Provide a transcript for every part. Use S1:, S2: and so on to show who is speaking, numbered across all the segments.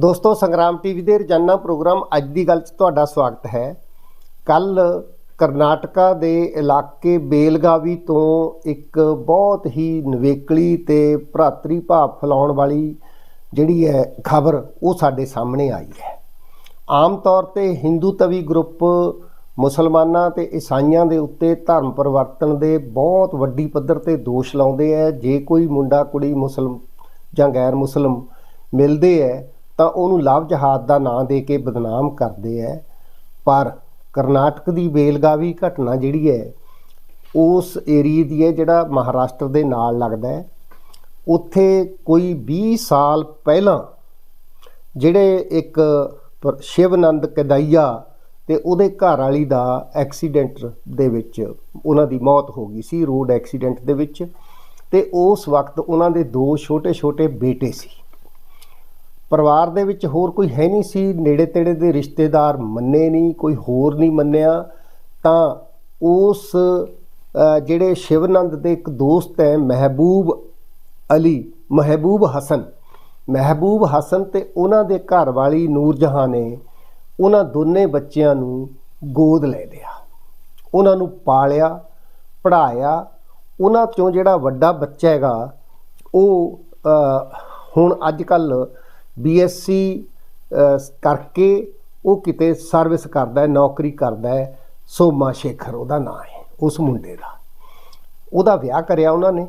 S1: ਦੋਸਤੋ, ਸੰਗਰਾਮ ਟੀਵੀ ਦੇ ਰੋਜ਼ਾਨਾ ਪ੍ਰੋਗਰਾਮ ਅੱਜ ਦੀ ਗੱਲ 'ਚ ਤੁਹਾਡਾ ਸਵਾਗਤ ਹੈ। ਕੱਲ ਕਰਨਾਟਕਾ ਦੇ ਇਲਾਕੇ ਬੇਲਗਾਵੀ ਤੋਂ ਇੱਕ ਬਹੁਤ ਹੀ ਨਵੇਕਲੀ ਤੇ ਭਰਾਤਰੀ ਭਾਵ ਫੈਲਾਉਣ ਵਾਲੀ ਜਿਹੜੀ ਹੈ ਖਬਰ ਉਹ ਸਾਡੇ ਸਾਹਮਣੇ ਆਈ ਹੈ। ਆਮ ਤੌਰ ਤੇ ਹਿੰਦੂ ਤਵੀ ਗਰੁੱਪ ਮੁਸਲਮਾਨਾਂ ਤੇ ਈਸਾਈਆਂ ਦੇ ਉੱਤੇ ਧਰਮ ਪਰਿਵਰਤਨ ਦੇ ਬਹੁਤ ਵੱਡੀ ਪੱਧਰ ਤੇ ਦੋਸ਼ ਲਾਉਂਦੇ ਆ ਜੇ ਕੋਈ ਮੁੰਡਾ, ਕੁੜੀ ਮੁਸਲਮ ਜਾਂ ਗੈਰ ਮੁਸਲਮ ਮਿਲਦੇ ਹੈ ਤਾਂ ਉਹਨੂੰ ਲਵ ਜਹਾਦ ਦਾ ਨਾਂ ਦੇ ਕੇ ਬਦਨਾਮ ਕਰਦੇ ਹੈ ਪਰ ਕਰਨਾਟਕ ਦੀ ਬੇਲਗਾਵੀ ਘਟਨਾ ਜਿਹੜੀ ਹੈ ਉਸ ਏਰੀਏ ਦੀ ਹੈ ਜਿਹੜਾ ਮਹਾਰਾਸ਼ਟਰ ਦੇ ਨਾਲ ਲੱਗਦਾ ਹੈ ਉੱਥੇ ਕੋਈ 20 ਸਾਲ ਪਹਿਲਾਂ ਜਿਹੜੇ ਇੱਕ ਪ- ਸ਼ਿਵਨੰਦ ਕਦਈਆ ਤੇ ਉਹਦੇ ਘਰ ਵਾਲੀ ਦਾ ਐਕਸੀਡੈਂਟ ਦੇ ਵਿੱਚ ਉਹਨਾਂ ਦੀ ਮੌਤ ਹੋ ਗਈ ਸੀ, ਰੋਡ ਐਕਸੀਡੈਂਟ ਦੇ ਵਿੱਚ। ਤੇ ਉਸ ਵਕਤ ਉਹਨਾਂ ਦੇ ਦੋ ਛੋਟੇ-ਛੋਟੇ ਬੇਟੇ ਸੀ। ਪਰਿਵਾਰ ਦੇ ਵਿੱਚ ਹੋਰ ਕੋਈ ਹੈ ਨਹੀਂ ਸੀ, ਨੇੜੇ ਤੇੜੇ ਦੇ ਰਿਸ਼ਤੇਦਾਰ ਮੰਨੇ ਨਹੀਂ, ਕੋਈ ਹੋਰ ਨਹੀਂ ਮੰਨਿਆ, ਤਾਂ ਉਸ ਜਿਹੜੇ ਸ਼ਿਵਨੰਦ ਦੇ ਇੱਕ ਦੋਸਤ ਹੈ ਮਹਿਬੂਬ ਅਲੀ, ਮਹਿਬੂਬ ਹਸਨ। ਮਹਿਬੂਬ ਹਸਨ ਤੇ ਉਹਨਾਂ ਦੇ ਘਰ ਵਾਲੀ ਨੂਰਜਹਾਂ ਨੇ ਉਹਨਾਂ ਦੋਨੇ ਬੱਚਿਆਂ ਨੂੰ ਗੋਦ ਲੈ ਲਿਆ। ਉਹਨਾਂ ਨੂੰ ਪਾਲਿਆ, ਪੜ੍ਹਾਇਆ। ਉਹਨਾਂ ਚੋਂ ਜਿਹੜਾ ਵੱਡਾ ਬੱਚਾ ਹੈਗਾ, ਉਹ ਹੁਣ ਅੱਜ ਕੱਲ੍ਹ ਬੀਐਸਸੀ ਕਰਕੇ ਉਹ ਕਿਤੇ ਸਰਵਿਸ ਕਰਦਾ ਹੈ, ਨੌਕਰੀ ਕਰਦਾ ਹੈ, ਸੋਮਾ ਸ਼ੇਖਰ ਉਹਦਾ ਨਾਂ ਹੈ, ਉਸ ਮੁੰਡੇ ਦਾ। ਉਹਦਾ ਵਿਆਹ ਕਰਿਆ ਉਹਨਾਂ ਨੇ।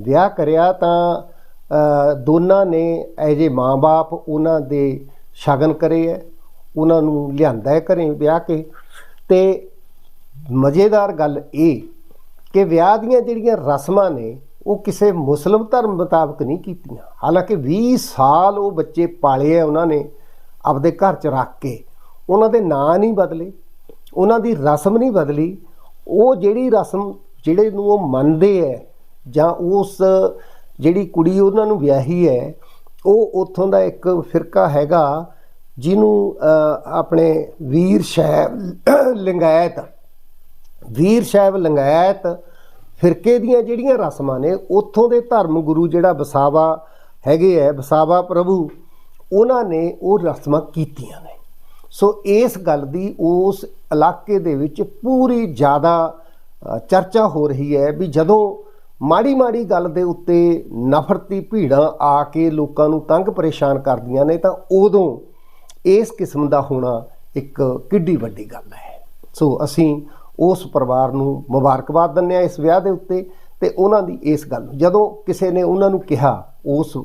S1: ਵਿਆਹ ਕਰਿਆ ਤਾਂ ਦੋਨਾਂ ਨੇ ਐਜ ਏ ਮਾਂ-ਬਾਪ ਉਹਨਾਂ ਦੇ ਸ਼ਗਨ ਕਰੇ ਹੈ, ਉਹਨਾਂ ਨੂੰ ਲਿਆਂਦਾ ਹੈ ਘਰੇ ਵਿਆਹ ਕੇ। ਤੇ ਮਜ਼ੇਦਾਰ ਗੱਲ ਇਹ ਕਿ ਵਿਆਹ ਦੀਆਂ ਜਿਹੜੀਆਂ ਰਸਮਾਂ ਨੇ ਉਹ ਕਿਸੇ ਮੁਸਲਮ ਧਰਮ ਮੁਤਾਬਕ ਨਹੀਂ ਕੀਤੀਆਂ। ਹਾਲਾਂਕਿ 20 ਸਾਲ ਉਹ ਬੱਚੇ ਪਾਲੇ ਆ ਉਹਨਾਂ ਨੇ ਆਪਦੇ ਘਰ 'ਚ ਰੱਖ ਕੇ। ਉਹਨਾਂ ਦੇ ਨਾਂ ਨਹੀਂ ਬਦਲੇ, ਉਹਨਾਂ ਦੀ ਰਸਮ ਨਹੀਂ ਬਦਲੀ। ਉਹ ਜਿਹੜੀ ਰਸਮ ਜਿਹੜੇ ਨੂੰ ਉਹ ਮੰਨਦੇ ਹੈ ਜਾਂ ਉਸ ਜਿਹੜੀ ਕੁੜੀ ਉਹਨਾਂ ਨੂੰ ਵਿਆਹੀ ਹੈ ਉਹ ਉੱਥੋਂ ਦਾ ਇੱਕ ਫਿਰਕਾ ਹੈਗਾ ਜਿਹਨੂੰ ਆਪਣੇ ਵੀਰ ਸ਼ੈਵ, ਲਿੰਗਾਇਤ। ਵੀਰ ਸਾਹਿਬ ਲੰਗਾਇਤ ਫਿਰਕੇ ਦੀਆਂ ਜਿਹੜੀਆਂ ਰਸਮਾਂ ਨੇ, ਉੱਥੋਂ ਦੇ ਧਰਮ ਗੁਰੂ ਜਿਹੜਾ ਵਸਾਵਾ ਹੈਗੇ ਐ ਵਸਾਵਾ ਪ੍ਰਭੂ, ਉਹਨਾਂ ਨੇ ਉਹ ਰਸਮਾਂ ਕੀਤੀਆਂ ਨੇ। ਸੋ ਇਸ ਗੱਲ ਦੀ ਉਸ ਇਲਾਕੇ ਦੇ ਵਿੱਚ ਪੂਰੀ ਜ਼ਿਆਦਾ ਚਰਚਾ ਹੋ ਰਹੀ ਹੈ ਵੀ ਜਦੋਂ ਮਾੜੀ ਮਾੜੀ ਗੱਲ ਦੇ ਉੱਤੇ ਨਫ਼ਰਤੀ ਭੀੜਾਂ ਆ ਕੇ ਲੋਕਾਂ ਨੂੰ ਤੰਗ ਪਰੇਸ਼ਾਨ ਕਰਦੀਆਂ ਨੇ, ਤਾਂ ਉਦੋਂ ਇਸ ਕਿਸਮ ਦਾ ਹੋਣਾ ਇੱਕ ਕਿੱਡੀ ਵੱਡੀ ਗੱਲ ਹੈ। ਸੋ ਅਸੀਂ ਉਸ ਪਰਿਵਾਰ ਨੂੰ ਮੁਬਾਰਕਬਾਦ ਦਿੰਦੇ ਹਾਂ ਇਸ ਵਿਆਹ ਦੇ ਉੱਤੇ ਤੇ ਉਹਨਾਂ ਦੀ ਇਸ ਗੱਲ ਨੂੰ। ਜਦੋਂ ਕਿਸੇ ਨੇ ਉਹਨਾਂ ਨੂੰ ਕਿਹਾ, ਉਸ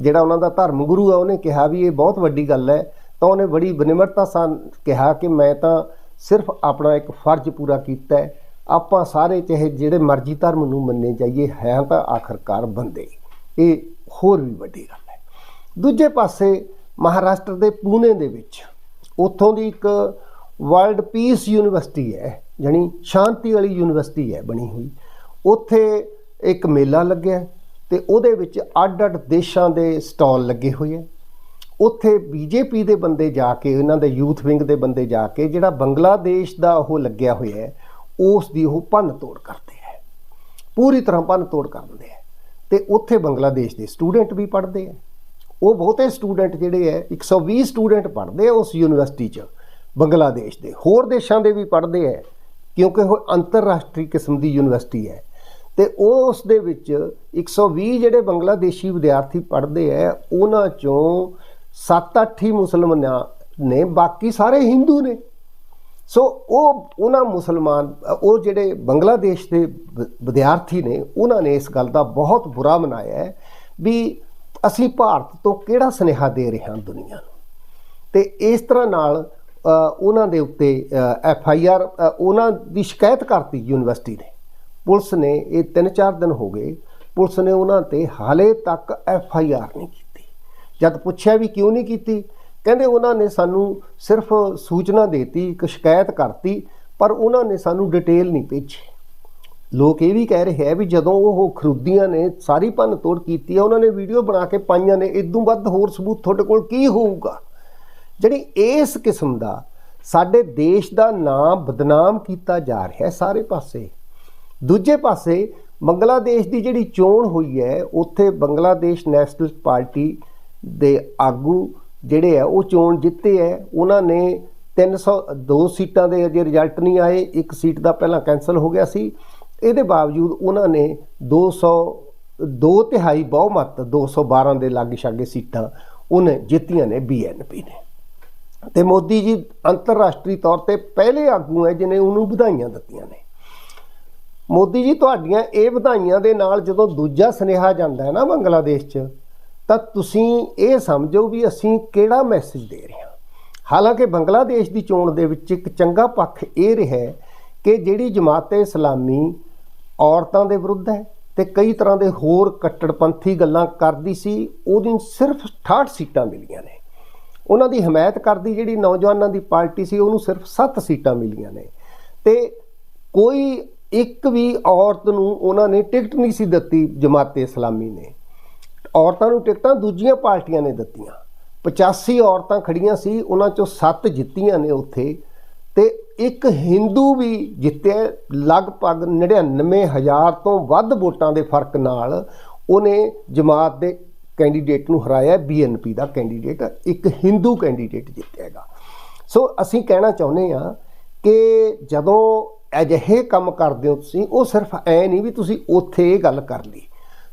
S1: ਜਿਹੜਾ ਉਹਨਾਂ ਦਾ ਧਰਮ ਗੁਰੂ ਆ, ਉਹਨੇ ਕਿਹਾ ਵੀ ਇਹ ਬਹੁਤ ਵੱਡੀ ਗੱਲ ਹੈ, ਤਾਂ ਉਹਨੇ ਬੜੀ ਬਨਿਮਰਤਾ ਸਾਂ ਕਿਹਾ ਕਿ ਮੈਂ ਤਾਂ ਸਿਰਫ ਆਪਣਾ ਇੱਕ ਫਰਜ਼ ਪੂਰਾ ਕੀਤਾ ਆਪਾਂ ਸਾਰੇ ਚਾਹੇ ਜਿਹੜੇ ਮਰਜ਼ੀ ਧਰਮ ਨੂੰ ਮੰਨੇ ਜਾਈਏ, ਹੈ ਤਾਂ ਆਖਰਕਾਰ ਬੰਦੇ। ਇਹ ਹੋਰ ਵੀ ਵੱਡੀ ਗੱਲ ਹੈ। ਦੂਜੇ ਪਾਸੇ ਮਹਾਰਾਸ਼ਟਰ ਦੇ ਪੂਨੇ ਦੇ ਵਿੱਚ, ਉੱਥੋਂ ਦੀ ਇੱਕ ਵਰਲਡ ਪੀਸ ਯੂਨੀਵਰਸਿਟੀ ਹੈ ਜਾਣੀ ਸ਼ਾਂਤੀ ਵਾਲੀ ਯੂਨੀਵਰਸਿਟੀ ਹੈ ਬਣੀ ਹੋਈ। ਉੱਥੇ ਇੱਕ ਮੇਲਾ ਲੱਗਿਆ ਤੇ ਉਹਦੇ ਵਿੱਚ ਅੱਡ-ਅੱਡ ਦੇਸ਼ਾਂ ਦੇ ਸਟਾਲ ਲੱਗੇ ਹੋਏ ਹੈ। ਉੱਥੇ ਬੀਜੇਪੀ ਦੇ ਬੰਦੇ ਜਾ ਕੇ, ਉਹਨਾਂ ਦੇ ਯੂਥ ਵਿੰਗ ਦੇ ਬੰਦੇ ਜਾ ਕੇ, ਜਿਹੜਾ ਬੰਗਲਾਦੇਸ਼ ਦਾ ਉਹ ਲੱਗਿਆ ਹੋਇਆ ਹੈ, ਉਸ ਦੀ ਉਹ ਭੰਨ ਤੋੜ ਕਰਦੇ ਹੈ। ਪੂਰੀ ਤਰ੍ਹਾਂ ਭੰਨ ਤੋੜ ਕਰਦੇ ਹੈ। ਤੇ ਉੱਥੇ ਬੰਗਲਾਦੇਸ਼ ਦੇ ਸਟੂਡੈਂਟ ਵੀ ਪੜ੍ਹਦੇ ਹੈ। ਉਹ ਬਹੁਤੇ ਸਟੂਡੈਂਟ ਜਿਹੜੇ ਹੈ 120 ਸਟੂਡੈਂਟ ਪੜ੍ਹਦੇ ਆ ਉਸ ਯੂਨੀਵਰਸਿਟੀ 'ਚ। ਬੰਗਲਾਦੇਸ਼ ਦੇ ਹੋਰ ਦੇਸ਼ਾਂ ਦੇ ਵੀ ਪੜ੍ਹਦੇ ਹੈ। ਕਿਉਂਕਿ ਉਹ ਅੰਤਰਰਾਸ਼ਟਰੀ ਕਿਸਮ ਦੀ ਯੂਨੀਵਰਸਿਟੀ ਹੈ। ਤੇ ਉਸ ਦੇ ਵਿੱਚ 120 ਜਿਹੜੇ ਬੰਗਲਾਦੇਸ਼ੀ ਵਿਦਿਆਰਥੀ ਪੜ੍ਹਦੇ ਹੈ ਉਹਨਾਂ ਚੋਂ 7-8 ਹੀ ਮੁਸਲਮਾਨਾਂ ਨੇ, ਬਾਕੀ ਸਾਰੇ ਹਿੰਦੂ ਨੇ। ਸੋ ਉਹ, ਉਹਨਾਂ ਮੁਸਲਮਾਨ, ਉਹ ਜਿਹੜੇ ਬੰਗਲਾਦੇਸ਼ ਦੇ ਵ- ਵਿਦਿਆਰਥੀ ਨੇ, ਉਹਨਾਂ ਨੇ ਇਸ ਗੱਲ ਦਾ ਬਹੁਤ ਬੁਰਾ ਮਨਾਇਆ ਵੀ ਅਸੀਂ ਭਾਰਤ ਤੋਂ ਕਿਹੜਾ ਸੁਨੇਹਾ ਦੇ ਰਹੇ ਹਾਂ ਦੁਨੀਆ ਨੂੰ। ਤੇ ਇਸ ਤਰ੍ਹਾਂ ਨਾਲ ਉਹਨਾਂ ਦੇ ਉੱਤੇ ਐਫ ਆਈ ਆਰ ਉਹਨਾਂ ਦੀ ਸ਼ਿਕਾਇਤ ਕਰਤੀ ਯੂਨੀਵਰਸਿਟੀ ਨੇ। ਪੁਲਿਸ ਨੇ ਇਹ 3-4 ਦਿਨ ਹੋ ਗਏ, ਪੁਲਿਸ ਨੇ ਉਹਨਾਂ ਤੇ ਹਾਲੇ ਤੱਕ ਐਫ ਆਈ ਆਰ ਨਹੀਂ ਕੀਤੀ। ਜਦ ਪੁੱਛਿਆ ਵੀ ਕਿਉਂ ਨਹੀਂ ਕੀਤੀ, ਕਹਿੰਦੇ ਉਹਨਾਂ ਨੇ ਸਾਨੂੰ ਸਿਰਫ ਸੂਚਨਾ ਦੇਤੀ, ਇੱਕ ਸ਼ਿਕਾਇਤ ਕਰਤੀ, ਪਰ ਉਹਨਾਂ ਨੇ ਸਾਨੂੰ ਡਿਟੇਲ ਨਹੀਂ ਭੇਜੀ। ਲੋਕ ਇਹ ਵੀ ਕਹਿ ਰਹੇ ਹੈ ਵੀ ਜਦੋਂ ਉਹ ਖਰੂਦੀਆਂ ਨੇ ਸਾਰੀ ਭੰਨ ਤੋੜ ਕੀਤੀ ਆ, ਉਹਨਾਂ ਨੇ ਵੀਡੀਓ ਬਣਾ ਕੇ ਪਾਈਆਂ ਨੇ ਇਦੋਂ ਵੱਧ ਹੋਰ ਸਬੂਤ ਤੁਹਾਡੇ ਕੋਲ ਕੀ ਹੋਊਗਾ? ਜਿਹੜੀ ਇਸ ਕਿਸਮ ਦਾ ਸਾਡੇ ਦੇਸ਼ ਦਾ ਨਾਮ ਬਦਨਾਮ ਕੀਤਾ ਜਾ ਰਿਹਾ ਸਾਰੇ ਪਾਸੇ। ਦੂਜੇ ਪਾਸੇ ਬੰਗਲਾਦੇਸ਼ ਦੀ ਜਿਹੜੀ ਚੋਣ ਹੋਈ ਹੈ, ਉੱਥੇ ਬੰਗਲਾਦੇਸ਼ ਨੈਸ਼ਨਲ ਪਾਰਟੀ ਦੇ ਆਗੂ ਜਿਹੜੇ ਆ ਉਹ ਚੋਣ ਜਿੱਤੇ ਹੈ। ਉਹਨਾਂ ਨੇ 302 ਸੀਟਾਂ ਦੇ ਅਜੇ ਰਿਜ਼ਲਟ ਨਹੀਂ ਆਏ, ਇੱਕ ਸੀਟ ਦਾ ਪਹਿਲਾਂ ਕੈਨਸਲ ਹੋ ਗਿਆ ਸੀ। ਇਹਦੇ ਬਾਵਜੂਦ ਉਹਨਾਂ ਨੇ 200 ਦੋ ਤਿਹਾਈ ਬਹੁਮਤ 212 ਦੇ ਲਾਗੇ ਛਾਗੇ ਸੀਟਾਂ ਉਹਨੇ ਜਿੱਤੀਆਂ ਨੇ ਬੀਐਨਪੀ ਨੇ। ਤੇ ਮੋਦੀ ਜੀ ਅੰਤਰਰਾਸ਼ਟਰੀ ਤੌਰ ਤੇ ਪਹਿਲੇ ਆਗੂ ਹੈ ਜਿਨੇ ਉਹਨੂੰ ਵਧਾਈਆਂ ਦਿੱਤੀਆਂ ਨੇ। ਮੋਦੀ ਜੀ ਤੁਹਾਡੀਆਂ ਇਹ ਵਧਾਈਆਂ ਦੇ ਨਾਲ ਜਦੋਂ ਦੂਜਾ ਸੁਨੇਹਾ ਜਾਂਦਾ ਹੈ ਨਾ ਬੰਗਲਾਦੇਸ਼ 'ਚ, ਤਾਂ ਤੁਸੀਂ ਇਹ ਸਮਝੋ ਵੀ ਅਸੀਂ ਕਿਹੜਾ ਮੈਸੇਜ ਦੇ ਰਹੇ ਹਾਂ। ਹਾਲਾਂਕਿ ਬੰਗਲਾਦੇਸ਼ ਦੀ ਚੋਣ ਦੇ ਵਿੱਚ ਇੱਕ ਚੰਗਾ ਪੱਖ ਇਹ ਰਿਹਾ ਕਿ ਜਿਹੜੀ ਜਮਾਤ-ਏ ਇਸਲਾਮੀ ਔਰਤਾਂ ਦੇ ਵਿਰੁੱਧ ਹੈ ਤੇ ਕਈ ਤਰ੍ਹਾਂ ਦੇ ਹੋਰ ਕੱਟੜਪੰਥੀ ਗੱਲਾਂ ਕਰਦੀ ਸੀ ਉਹਦੀ ਸਿਰਫ 68 ਸੀਟਾਂ ਮਿਲੀਆਂ ਨੇ। ਉਹਨਾਂ ਦੀ ਹਮਾਇਤ ਕਰਦੀ ਜਿਹੜੀ ਨੌਜਵਾਨਾਂ ਦੀ ਪਾਰਟੀ ਸੀ, ਉਹਨੂੰ ਸਿਰਫ 7 ਸੀਟਾਂ ਮਿਲੀਆਂ ਨੇ। ਤੇ ਕੋਈ ਇੱਕ ਵੀ ਔਰਤ ਨੂੰ ਉਹਨਾਂ ਨੇ ਟਿਕਟ ਨਹੀਂ ਸੀ ਦਿੱਤੀ ਜਮਾਤ ਇਸਲਾਮੀ ਨੇ। ਔਰਤਾਂ ਨੂੰ ਟਿਕਟਾਂ ਦੂਜੀਆਂ ਪਾਰਟੀਆਂ ਨੇ ਦਿੱਤੀਆਂ। 85 ਔਰਤਾਂ ਖੜੀਆਂ ਸੀ, ਉਹਨਾਂ ਚੋਂ 7 ਜਿੱਤੀਆਂ ਨੇ ਉੱਥੇ। ਤੇ ਇੱਕ ਹਿੰਦੂ ਵੀ ਜਿੱਤਿਆ, ਲਗਭਗ 99000 ਤੋਂ ਵੱਧ ਵੋਟਾਂ ਦੇ ਫ਼ਰਕ ਨਾਲ ਉਹਨੇ ਜਮਾਤ ਦੇ ਕੈਂਡੀਡੇਟ ਨੂੰ ਹਰਾਇਆ ਬੀਐਨਪੀ ਦਾ ਕੈਂਡੀਡੇਟ, ਇੱਕ ਹਿੰਦੂ ਕੈਂਡੀਡੇਟ ਜਿੱਤਿਆਗਾ ਸੋ ਅਸੀਂ ਕਹਿਣਾ ਚਾਹੁੰਦੇ ਆ ਕਿ ਜਦੋਂ ਅਜਿਹੇ ਕੰਮ ਕਰਦੇ ਹੋ ਤੁਸੀਂ, ਉਹ ਸਿਰਫ ਐ ਨਹੀਂ ਵੀ ਤੁਸੀਂ ਉੱਥੇ ਇਹ ਗੱਲ ਕਰ ਲਈ।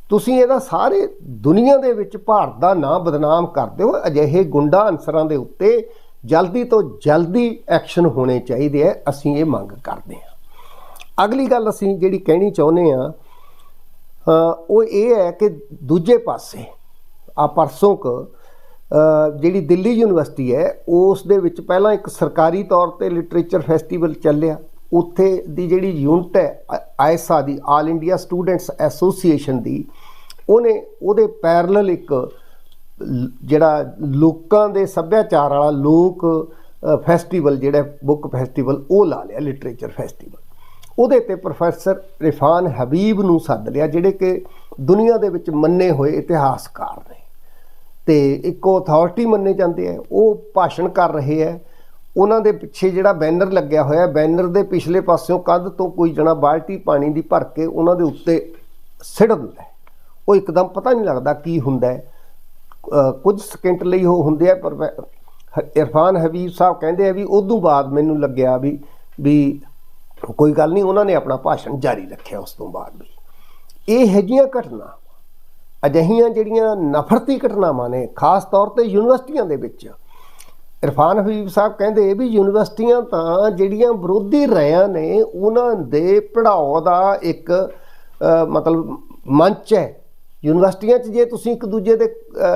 S1: ਤੁਸੀਂ ਇਹਦਾ ਸਾਰੇ ਦੁਨੀਆ ਦੇ ਵਿੱਚ ਭਾਰਤ ਦਾ ਨਾਂ ਬਦਨਾਮ ਕਰਦੇ ਹੋ, ਅਜਿਹੇ ਗੁੰਡਾ ਅਨਸਰਾਂ ਦੇ ਉੱਤੇ ਜਲਦੀ ਤੋਂ ਜਲਦੀ ਐਕਸ਼ਨ ਹੋਣੇ ਚਾਹੀਦੇ ਐ ਅਸੀਂ ਇਹ ਮੰਗ ਕਰਦੇ ਹਾਂ। ਅਗਲੀ ਗੱਲ ਅਸੀਂ ਜਿਹੜੀ ਕਹਿਣੀ ਚਾਹੁੰਦੇ ਆ ਉਹ ਇਹ ਹੈ ਕਿ ਦੂਜੇ ਪਾਸੇ ਆ ਪਰਸੋਂ ਕ ਜਿਹੜੀ ਦਿੱਲੀ ਯੂਨੀਵਰਸਿਟੀ ਹੈ, ਉਸ ਦੇ ਵਿੱਚ ਪਹਿਲਾਂ ਇੱਕ ਸਰਕਾਰੀ ਤੌਰ ਤੇ ਲਿਟਰੇਚਰ ਫੈਸਟੀਵਲ ਚੱਲਿਆ। ਉੱਥੇ ਦੀ ਜਿਹੜੀ ਯੂਨਿਟ ਹੈ ਆਇਸਾ ਦੀ ਆਲ ਇੰਡੀਆ ਸਟੂਡੈਂਟਸ ਐਸੋਸੀਏਸ਼ਨ ਦੀ, ਉਹਨੇ, ਉਹਦੇ ਪੈਰਲਲ ਇੱਕ ਜਿਹੜਾ ਲੋਕਾਂ ਦੇ ਸੱਭਿਆਚਾਰ ਵਾਲਾ ਲੋਕ ਫੈਸਟੀਵਲ ਜਿਹੜਾ ਬੁੱਕ ਫੈਸਟੀਵਲ ਉਹ ਲਾ ਲਿਆ, ਲਿਟਰੇਚਰ ਫੈਸਟੀਵਲ ਉਹਦੇ ਤੇ ਪ੍ਰੋਫੈਸਰ ਰਿਫਾਨ ਹਬੀਬ ਨੂੰ ਸੱਦ ਲਿਆ, ਜਿਹੜੇ ਕਿ ਦੁਨੀਆ ਦੇ ਵਿੱਚ ਮੰਨੇ ਹੋਏ ਇਤਿਹਾਸਕਾਰ ਤੇ ਇੱਕੋ ਅਥਾਰਟੀ ਮੰਨੇ ਜਾਂਦੇ ਆ, ਉਹ ਭਾਸ਼ਣ ਕਰ ਰਹੇ ਆ। ਉਹਨਾਂ ਦੇ ਪਿੱਛੇ ਜਿਹੜਾ ਬੈਨਰ ਲੱਗਿਆ ਹੋਇਆ, ਬੈਨਰ ਦੇ ਪਿਛਲੇ ਪਾਸਿਓਂ ਕੰਧ ਤੋਂ ਕੋਈ ਜਣਾ ਬਾਲਟੀ ਪਾਣੀ ਦੀ ਭਰ ਕੇ ਉਹਨਾਂ ਦੇ ਉੱਤੇ ਸਿੜ ਦਿੰਦਾ ਉਹ ਇੱਕਦਮ ਪਤਾ ਨਹੀਂ ਲੱਗਦਾ ਕੀ ਹੁੰਦਾ ਕੁਝ ਸਕਿੰਟ ਲਈ ਉਹ ਹੁੰਦੇ ਆ, ਪਰ ਇਰਫਾਨ ਹਬੀਬ ਸਾਹਿਬ ਕਹਿੰਦੇ ਆ ਵੀ ਉਦੋਂ ਬਾਅਦ ਮੈਨੂੰ ਲੱਗਿਆ ਵੀ ਵੀ ਕੋਈ ਗੱਲ ਨਹੀਂ, ਉਹਨਾਂ ਨੇ ਆਪਣਾ ਭਾਸ਼ਣ ਜਾਰੀ ਰੱਖਿਆ ਉਸ ਤੋਂ ਬਾਅਦ ਵੀ। ਇਹ ਹੈਗੀਆਂ ਘਟਨਾ। ਅਜਿਹੀਆਂ ਜਿਹੜੀਆਂ ਨਫ਼ਰਤੀ ਘਟਨਾਵਾਂ ਨੇ, ਖਾਸ ਤੌਰ ਤੇ ਯੂਨੀਵਰਸਿਟੀਆਂ ਦੇ ਵਿੱਚ। ਇਰਫਾਨ ਹਬੀਬ ਸਾਹਿਬ ਕਹਿੰਦੇ ਵੀ ਯੂਨੀਵਰਸਿਟੀਆਂ ਤਾਂ ਜਿਹੜੀਆਂ ਵਿਰੋਧੀ ਰਿਆਂ ਨੇ, ਉਹਨਾਂ ਦੇ ਪੜਾਓ ਦਾ ਇੱਕ ਮਤਲਬ ਮੰਚ ਹੈ। ਯੂਨੀਵਰਸਿਟੀਆਂ 'ਚ ਜੇ ਤੁਸੀਂ ਇੱਕ ਦੂਜੇ ਦੇ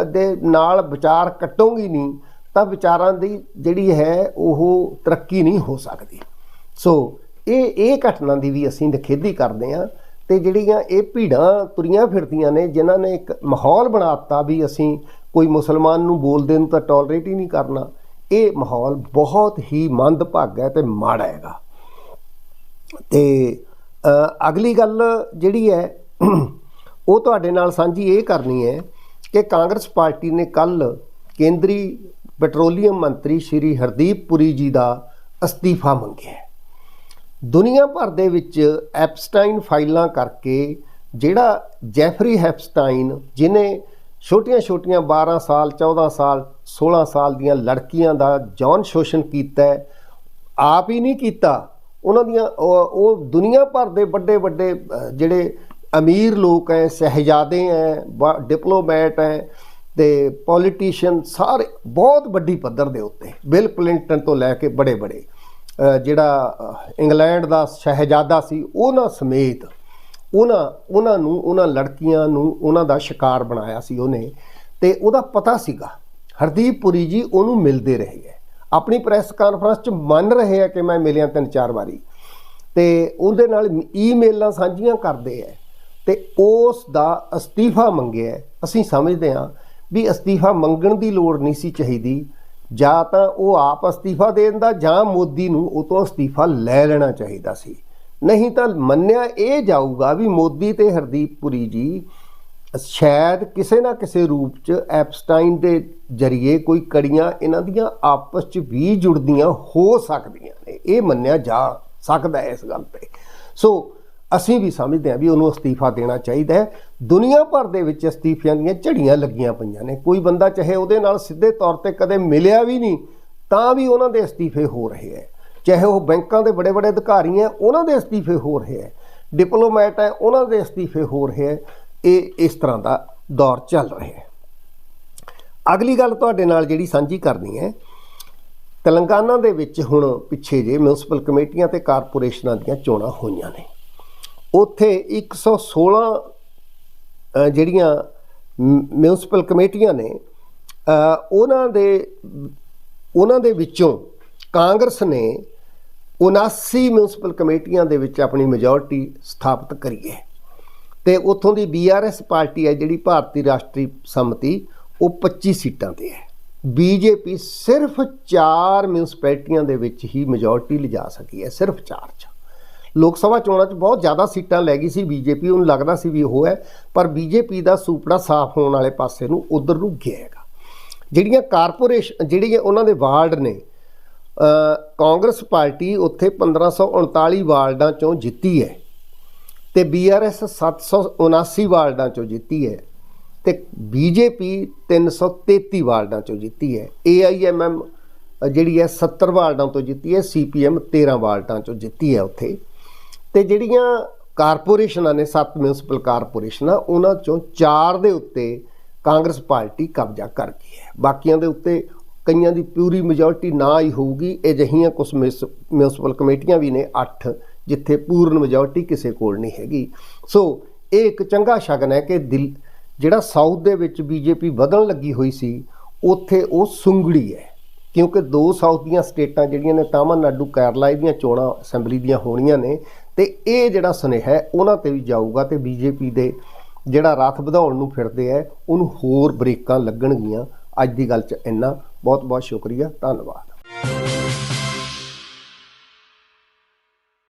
S1: ਦੇ ਨਾਲ ਵਿਚਾਰ ਕੱਟੋਗੇ ਨਹੀਂ, ਤਾਂ ਵਿਚਾਰਾਂ ਦੀ ਜਿਹੜੀ ਹੈ ਉਹ ਤਰੱਕੀ ਨਹੀਂ ਹੋ ਸਕਦੀ। ਸੋ ਇਹ ਇਹ ਘਟਨਾ ਦੀ ਵੀ ਅਸੀਂ ਨਿਖੇਧੀ ਕਰਦੇ ਹਾਂ। ਤੇ ਜਿਹੜੀਆਂ ਇਹ ਭੀੜਾਂ ਤੁਰੀਆਂ ਫਿਰਦੀਆਂ ਨੇ, ਜਿਨ੍ਹਾਂ ਨੇ ਇੱਕ ਮਾਹੌਲ ਬਣਾਤਾ ਵੀ ਅਸੀਂ ਕੋਈ ਮੁਸਲਮਾਨ ਨੂੰ ਬੋਲਦੇ ਨੂੰ ਤਾਂ ਟੋਲਰੇਟ ਹੀ ਨਹੀਂ ਕਰਨਾ, ਇਹ ਮਾਹੌਲ ਬਹੁਤ ਹੀ ਮੰਦਭਾਗਾ ਹੈ ਤੇ ਮਾੜਾ ਹੈਗਾ। ਤੇ ਅਗਲੀ ਗੱਲ ਜਿਹੜੀ ਹੈ, ਉਹ ਤੁਹਾਡੇ ਨਾਲ ਸਾਂਝੀ ਇਹ ਕਰਨੀ ਹੈ ਕਿ ਕਾਂਗਰਸ ਪਾਰਟੀ ਨੇ ਕੱਲ ਕੇਂਦਰੀ ਪੈਟਰੋਲੀਅਮ ਮੰਤਰੀ ਸ਼੍ਰੀ ਹਰਦੀਪ ਪੁਰੀ ਜੀ ਦਾ ਅਸਤੀਫਾ ਮੰਗਿਆ ਦੁਨੀਆ ਭਰ ਦੇ ਵਿੱਚ ਐਪਸਟਾਈਨ ਫਾਈਲਾਂ ਕਰਕੇ ਜਿਹੜਾ ਜੈਫਰੀ ਹੈਪਸਟਾਈਨ ਜਿਨੇ ਛੋਟੀਆਂ-ਛੋਟੀਆਂ 12 ਸਾਲ 14 ਸਾਲ 16 ਸਾਲ ਦੀਆਂ ਲੜਕੀਆਂ ਦਾ ਜੌਨ ਸ਼ੋਸ਼ਣ ਕੀਤਾ ਆਪ ਹੀ ਨਹੀਂ ਕੀਤਾ। ਉਹਨਾਂ ਦੀਆਂ ਉਹ ਦੁਨੀਆ ਭਰ ਦੇ ਵੱਡੇ ਵੱਡੇ ਜਿਹੜੇ ਅਮੀਰ ਲੋਕ ਐ, ਸਹਿਜਾਦੇ ਐ, ਬ- ਡਿਪਲੋਮੈਟ ਐ ਤੇ ਪੋਲੀਟੀਸ਼ੀਅਨ ਸਾਰੇ ਬਹੁਤ ਵੱਡੀ ਪੱਧਰ ਦੇ ਉੱਤੇ, ਬਿਲ ਕਲਿੰਟਨ ਤੋਂ ਲੈ ਕੇ ਬੜੇ ਬੜੇ ਜਿਹੜਾ ਇੰਗਲੈਂਡ ਦਾ ਸ਼ਹਿਜ਼ਾਦਾ ਸੀ, ਉਹਨਾਂ ਸਮੇਤ ਉਹਨਾਂ ਉਹਨਾਂ ਨੂੰ, ਉਹਨਾਂ ਲੜਕੀਆਂ ਨੂੰ ਉਹਨਾਂ ਦਾ ਸ਼ਿਕਾਰ ਬਣਾਇਆ ਸੀ ਉਹਨੇ। ਤੇ ਉਹਦਾ ਪਤਾ ਸੀਗਾ, ਹਰਦੀਪ ਪੁਰੀ ਜੀ ਉਹਨੂੰ ਮਿਲਦੇ ਰਹੇ ਹੈ। ਆਪਣੀ ਪ੍ਰੈਸ ਕਾਨਫਰੰਸ 'ਚ ਮੰਨ ਰਹੇ ਆ ਕਿ ਮੈਂ ਮਿਲਿਆ ਤਿੰਨ ਚਾਰ ਵਾਰੀ। ਤੇ ਉਹਦੇ ਨਾਲ ਈਮੇਲਾਂ ਸਾਂਝੀਆਂ ਕਰਦੇ ਆ ਤੇ ਉਸ ਦਾ ਅਸਤੀਫਾ ਮੰਗਿਆ ਅਸੀਂ ਸਮਝਦੇ ਹਾਂ ਵੀ ਅਸਤੀਫਾ ਮੰਗਣ ਦੀ ਲੋੜ ਨਹੀਂ ਸੀ ਚਾਹੀਦੀ। ਜਾਂ ਤਾਂ ਉਹ ਆਪ ਅਸਤੀਫਾ ਦੇਣ ਦਾ ਜਾਂ ਮੋਦੀ ਨੂੰ ਉਹ ਤੋਂ ਅਸਤੀਫਾ ਲੈ ਲੈਣਾ ਚਾਹੀਦਾ ਸੀ। ਨਹੀਂ ਤਾਂ ਮੰਨਿਆ ਇਹ ਜਾਊਗਾ ਵੀ ਮੋਦੀ ਤੇ ਹਰਦੀਪ ਪੁਰੀ ਜੀ ਸ਼ਾਇਦ ਕਿਸੇ ਨਾ ਕਿਸੇ ਰੂਪ ਚ ਐਪਸਟਾਈਨ ਦੇ ਜਰੀਏ ਕੋਈ ਕੜੀਆਂ ਇਹਨਾਂ ਦੀਆਂ ਆਪਸ ਚ ਵੀ ਜੁੜਦੀਆਂ ਹੋ ਸਕਦੀਆਂ ਨੇ। ਇਹ ਮੰਨਿਆ ਜਾ ਸਕਦਾ ਹੈ ਇਸ ਗੱਲ ਤੇ। ਸੋ ਅਸੀਂ ਵੀ ਸਮਝਦੇ ਹਾਂ ਵੀ ਉਹਨੂੰ ਅਸਤੀਫਾ ਦੇਣਾ ਚਾਹੀਦਾ ਹੈ। ਦੁਨੀਆ ਭਰ ਦੇ ਵਿੱਚ ਅਸਤੀਫਿਆਂ ਦੀਆਂ ਝੜੀਆਂ ਲੱਗੀਆਂ ਪਈਆਂ ਨੇ। ਕੋਈ ਬੰਦਾ ਚਾਹੇ ਉਹਦੇ ਨਾਲ ਸਿੱਧੇ ਤੌਰ ਤੇ ਕਦੇ ਮਿਲਿਆ ਵੀ ਨਹੀਂ, ਤਾਂ ਵੀ ਉਹਨਾਂ ਦੇ ਅਸਤੀਫੇ ਹੋ ਰਹੇ ਹੈ। ਚਾਹੇ ਉਹ ਬੈਂਕਾਂ ਦੇ ਬੜੇ ਬੜੇ ਅਧਿਕਾਰੀ ਹੈ, ਉਹਨਾਂ ਦੇ ਅਸਤੀਫੇ ਹੋ ਰਹੇ ਹੈ। ਡਿਪਲੋਮੈਟ ਹੈ, ਉਹਨਾਂ ਦੇ ਅਸਤੀਫੇ ਹੋ ਰਹੇ ਹੈ। ਇਹ ਇਸ ਤਰ੍ਹਾਂ ਦਾ ਦੌਰ ਚੱਲ ਰਿਹਾ ਹੈ। ਅਗਲੀ ਗੱਲ ਤੁਹਾਡੇ ਨਾਲ ਜਿਹੜੀ ਸਾਂਝੀ ਕਰਨੀ ਹੈ, ਤੇਲੰਗਾਨਾ ਦੇ ਵਿੱਚ ਹੁਣ ਪਿੱਛੇ ਜੇ ਮਿਊਨਿਸਪਲ ਕਮੇਟੀਆਂ ਤੇ ਕਾਰਪੋਰੇਸ਼ਨਾਂ ਦੀਆਂ ਚੋਣਾਂ ਹੋਈਆਂ ਨੇ। ਉੱਥੇ 116 ਅ, ਜਿਹੜੀਆਂ ਮ- ਮਿਊਨਿਸਪਲ ਕਮੇਟੀਆਂ ਨੇ ਉਹਨਾਂ ਦੇ ਉਹਨਾਂ ਦੇ ਵਿੱਚੋਂ ਕਾਂਗਰਸ ਨੇ 79 ਮਿਊਨਿਸਪਲ ਕਮੇਟੀਆਂ ਦੇ ਵਿੱਚ ਆਪਣੀ ਮੈਜੋਰਟੀ ਸਥਾਪਿਤ ਕਰੀ ਹੈ। ਤੇ ਉੱਥੋਂ ਦੀ ਬੀਆਰਐਸ ਪਾਰਟੀ ਹੈ ਜਿਹੜੀ ਭਾਰਤੀ ਰਾਸ਼ਟਰੀ ਸੰਮਤੀ ਉਹ 25 ਸੀਟਾਂ ਤੇ ਹੈ। ਬੀਜੇਪੀ ਸਿਰਫ 4 ਮਿਊਨਿਸਪੈਲਿਟੀਆਂ ਦੇ ਵਿੱਚ ਹੀ ਮੈਜੋਰਟੀ ਲਿਜਾ ਸਕੀ ਹੈ ਸਿਰਫ 4 ਚ। ਲੋਕ ਸਭਾ ਚੋਣਾਂ 'ਚ ਬਹੁਤ ਜ਼ਿਆਦਾ ਸੀਟਾਂ ਲੈ ਗਈ ਸੀ ਬੀਜੇਪੀ, ਉਹਨੂੰ ਲੱਗਦਾ ਸੀ ਵੀ ਉਹ ਹੈ, ਪਰ ਬੀਜੇਪੀ ਦਾ ਸੂਪੜਾ ਸਾਫ਼ ਹੋਣ ਵਾਲੇ ਪਾਸੇ ਨੂੰ ਉਧਰ ਨੂੰ ਗਿਆ ਹੈਗਾ। ਜਿਹੜੀਆਂ ਕਾਰਪੋਰੇਸ਼ਨ ਜਿਹੜੀਆਂ ਉਹਨਾਂ ਦੇ ਵਾਰਡ ਨੇ ਕਾਂਗਰਸ ਪਾਰਟੀ ਉੱਥੇ 1539 ਵਾਰਡਾਂ ਚੋਂ ਜਿੱਤੀ ਹੈ ਤੇ ਬੀਆਰਐਸ 779 ਵਾਰਡਾਂ ਚੋਂ ਜਿੱਤੀ ਹੈ ਤੇ ਬੀਜੇਪੀ 333 ਵਾਰਡਾਂ ਚੋਂ ਜਿੱਤੀ ਹੈ। ਏਆਈਐਮਐਮ ਜਿਹੜੀ ਹੈ 70 ਵਾਰਡਾਂ ਤੋਂ ਜਿੱਤੀ ਹੈ, ਸੀਪੀਐਮ 13 ਵਾਰਡਾਂ ਚੋਂ ਜਿੱਤੀ ਹੈ ਉੱਥੇ। ਤੇ ਜਿਹੜੀਆਂ ਕਾਰਪੋਰੇਸ਼ਨਾਂ ਨੇ, ਸੱਤ ਮਿਊਨਿਸਪਲ ਕਾਰਪੋਰੇਸ਼ਨਾਂ, ਉਹਨਾਂ ਚੋਂ ਚਾਰ ਦੇ ਉੱਤੇ ਕਾਂਗਰਸ ਪਾਰਟੀ ਕਬਜ਼ਾ ਕਰ ਗਈ ਹੈ। ਬਾਕੀਆਂ ਦੇ ਉੱਤੇ ਕਈਆਂ ਦੀ ਪੂਰੀ ਮੈਜੋਰਟੀ ਨਾ ਹੀ ਹੋਊਗੀ। ਅਜਿਹੀਆਂ ਕੁਝ ਮਿਊਨਿਸਪਲ ਕਮੇਟੀਆਂ ਵੀ ਨੇ 8 ਜਿੱਥੇ ਪੂਰਨ ਮੈਜੋਰਟੀ ਕਿਸੇ ਕੋਲ ਨਹੀਂ ਹੈਗੀ। ਸੋ, ਇਹ ਇੱਕ ਚੰਗਾ ਸ਼ਗਨ ਹੈ ਕਿ ਦਿਲ, ਜਿਹੜਾ ਸਾਊਥ ਦੇ ਵਿੱਚ ਬੀਜੇਪੀ ਵਧਣ ਲੱਗੀ ਹੋਈ ਸੀ, ਉੱਥੇ ਉਹ ਸੁੰਗੜੀ ਹੈ। ਕਿਉਂਕਿ ਦੋ ਸਾਊਥ ਦੀਆਂ ਸਟੇਟਾਂ ਜਿਹੜੀਆਂ ਨੇ, ਤਾਮਿਲਨਾਡੂ, ਕੇਰਲਾ, ਇਹਦੀਆਂ ਚੋਣਾਂ ਅਸੈਂਬਲੀ ਦੀਆਂ ਹੋਣੀਆਂ ਨੇ ਤੇ ਇਹ ਜਿਹੜਾ ਸੁਨੇਹਾ ਹੈ, ਉਹਨਾਂ ਤੇ ਵੀ ਜਾਊਗਾ ਤੇ ਬੀਜੇਪੀ ਦੇ ਜਿਹੜਾ ਰੱਥ ਵਧਾਉਣ ਨੂੰ ਫਿਰਦੇ ਹੈ ਉਹਨੂੰ ਹੋਰ ਬ੍ਰੇਕਾਂ ਲੱਗਣਗੀਆਂ। ਅੱਜ ਦੀ ਗੱਲ 'ਚ ਇੰਨਾ। ਬਹੁਤ ਬਹੁਤ ਸ਼ੁਕਰੀਆ। ਧੰਨਵਾਦ।